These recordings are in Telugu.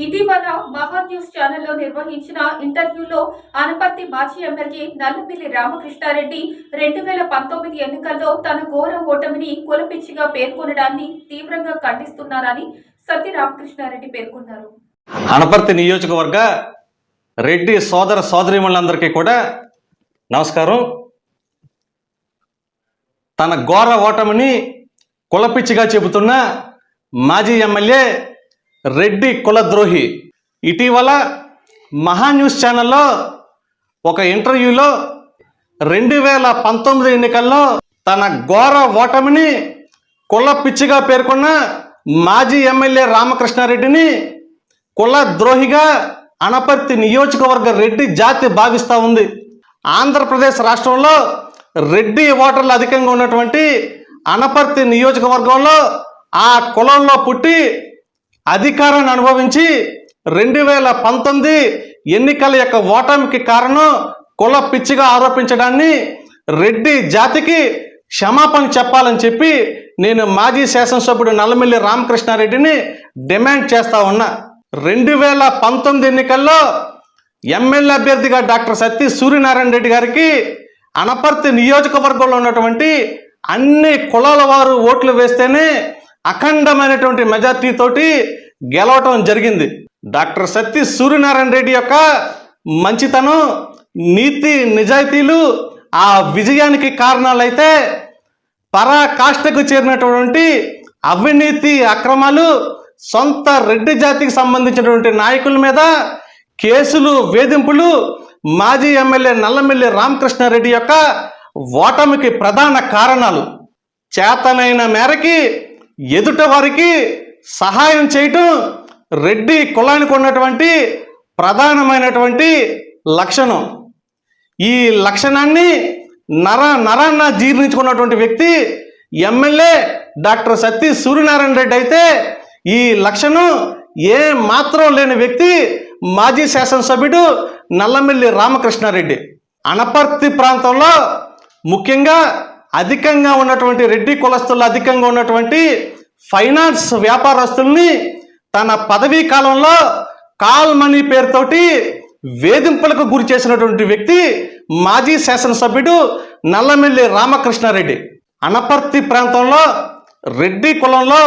ఇటీవల మహా న్యూస్ ఛానల్లో నిర్వహించిన ఇంటర్వ్యూలో అనపర్తి మాజీ ఎమ్మెల్యే నల్లపిల్లి రామకృష్ణారెడ్డి రెండు వేల పంతొమ్మిది ఎన్నికల్లో తన ఘోర ఓటమిని కులపిచ్చిగా పేర్కొనడాన్ని తీవ్రంగా ఖండిస్తున్నారని సత్య రామకృష్ణారెడ్డి పేర్కొన్నారు. అనపర్తి నియోజకవర్గ రెడ్డి సోదర సోదరిమణులందరికీ కూడా నమస్కారం. తన ఘోర ఓటమిని కులపిచ్చిగా చెబుతున్న మాజీ ఎమ్మెల్యే రెడ్డి కులద్రోహి. ఇటీవల మహా న్యూస్ ఛానల్లో ఒక ఇంటర్వ్యూలో రెండు వేల పంతొమ్మిది ఎన్నికల్లో తన ఘోర ఓటమిని కుల పిచ్చిగా పేర్కొన్న మాజీ ఎమ్మెల్యే రామకృష్ణారెడ్డిని కుల ద్రోహిగా అనపర్తి నియోజకవర్గ రెడ్డి జాతి భావిస్తూ ఉంది. ఆంధ్రప్రదేశ్ రాష్ట్రంలో రెడ్డి ఓటర్లు అధికంగా ఉన్నటువంటి అనపర్తి నియోజకవర్గంలో ఆ కులంలో పుట్టి అధికారాన్ని అనుభవించి రెండు వేల పంతొమ్మిది ఎన్నికల యొక్క ఓటమికి కారణం కుల పిచ్చిగా ఆరోపించడాన్ని రెడ్డి జాతికి క్షమాపణ చెప్పాలని చెప్పి నేను మాజీ శాసనసభ్యుడు నల్లమిల్లి రామకృష్ణారెడ్డిని డిమాండ్ చేస్తా ఉన్నా. రెండు వేల పంతొమ్మిది ఎన్నికల్లో ఎమ్మెల్యే అభ్యర్థిగా డాక్టర్ సత్తి సూర్యనారాయణ రెడ్డి గారికి అనపర్తి నియోజకవర్గంలో ఉన్నటువంటి అన్ని కులాల వారు ఓట్లు వేస్తేనే అఖండమైనటువంటి మెజార్టీ తోటి గెలవటం జరిగింది. డాక్టర్ సత్తి సూర్యనారాయణ రెడ్డి యొక్క మంచితనం నీతి నిజాయితీలు ఆ విజయానికి కారణాలైతే పరాకాష్ఠకు చేరినటువంటి అవినీతి అక్రమాలు సొంత రెడ్డి జాతికి సంబంధించినటువంటి నాయకుల మీద కేసులు వేధింపులు మాజీ ఎమ్మెల్యే నల్లమిల్లి రామకృష్ణారెడ్డి యొక్క ఓటమికి ప్రధాన కారణాలు. చేతనైన మేరకి ఎదుట వారికి సహాయం చేయటం రెడ్డి కులానికి ఉన్నటువంటి ప్రధానమైనటువంటి లక్షణం. ఈ లక్షణాన్ని నర నరాన్న జీర్ణించుకున్నటువంటి వ్యక్తి ఎమ్మెల్యే డాక్టర్ సత్తి సూర్యనారాయణ రెడ్డి అయితే ఈ లక్షణం ఏ మాత్రం లేని వ్యక్తి మాజీ శాసనసభ్యుడు నల్లమిల్లి రామకృష్ణారెడ్డి. అనపర్తి ప్రాంతంలో ముఖ్యంగా అధికంగా ఉన్నటువంటి రెడ్డి కులస్తులు అధికంగా ఉన్నటువంటి ఫైనాన్స్ వ్యాపారస్తుల్ని తన పదవీ కాలంలో కాల్ మనీ పేరుతోటి వేధింపులకు గురి చేసినటువంటి వ్యక్తి మాజీ శాసనసభ్యుడు నల్లమిల్లి రామకృష్ణారెడ్డి. అనపర్తి ప్రాంతంలో రెడ్డి కులంలో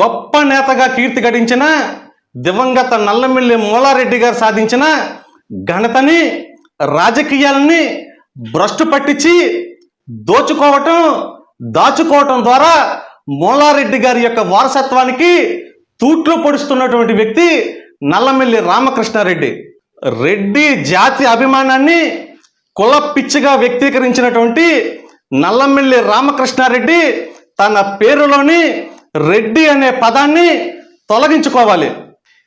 గొప్ప నేతగా కీర్తి గడించిన దివంగత నల్లమిల్లి మూలారెడ్డి గారు సాధించిన ఘనతని రాజకీయాలని భ్రష్టు పట్టించి దోచుకోవటం దాచుకోవటం ద్వారా మూలారెడ్డి గారి యొక్క వారసత్వానికి తూట్లు పొడుస్తున్నటువంటి వ్యక్తి నల్లమిల్లి రామకృష్ణారెడ్డి. రెడ్డి జాతి అభిమానాన్ని కుల పిచ్చిగా వ్యక్తీకరించినటువంటి నల్లమిల్లి రామకృష్ణారెడ్డి తన పేరులోని రెడ్డి అనే పదాన్ని తొలగించుకోవాలి.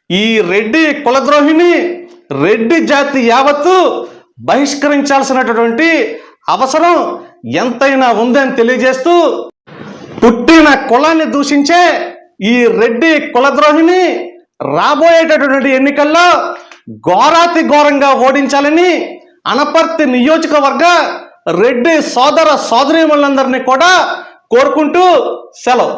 ఈ రెడ్డి కులద్రోహిని రెడ్డి జాతి యావత్తు బహిష్కరించాల్సినటువంటి అవసరం ఎంతైనా ఉందని తెలియజేస్తూ పుట్టిన కులాన్ని దూషించే ఈ రెడ్డి కులద్రోహిని రాబోయేటటువంటి ఎన్నికల్లో ఘోరాతి ఘోరంగా ఓడించాలని అనపర్తి నియోజకవర్గ రెడ్డి సోదర సోదరీమణులందరినీ కూడా కోరుకుంటూ సెలవు.